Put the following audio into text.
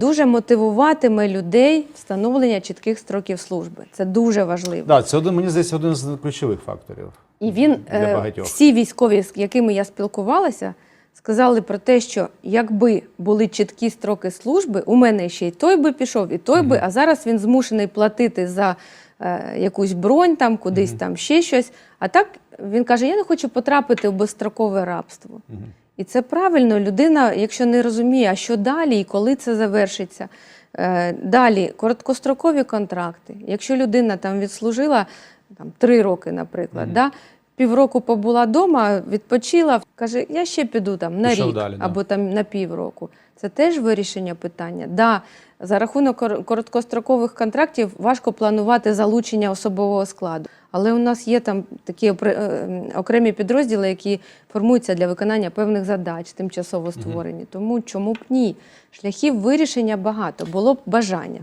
Дуже мотивуватиме людей встановлення чітких строків служби. Це дуже важливо. Да, це один, мені здається, один з ключових факторів. І він для е, багатьох. всі військові, з якими я спілкувалася, сказали про те, що якби були чіткі строки служби, у мене ще й той би пішов, і той би, а зараз він змушений платити за е, якусь бронь, там кудись там ще щось. А так він каже: я не хочу потрапити в безстрокове рабство. І це правильно. Людина, якщо не розуміє, а що далі і коли це завершиться. Е, Далі короткострокові контракти. Якщо людина там відслужила там, три роки, наприклад, да, півроку побула вдома, відпочила, каже, я ще піду там на Пішов рік далі, да. або там на півроку. Це теж вирішення питання. Да, за рахунок кор- короткострокових контрактів важко планувати залучення особового складу. Але у нас є там такі опре- е, окремі підрозділи, які формуються для виконання певних задач, тимчасово створені. Тому чому б ні? Шляхів вирішення багато, було б бажання.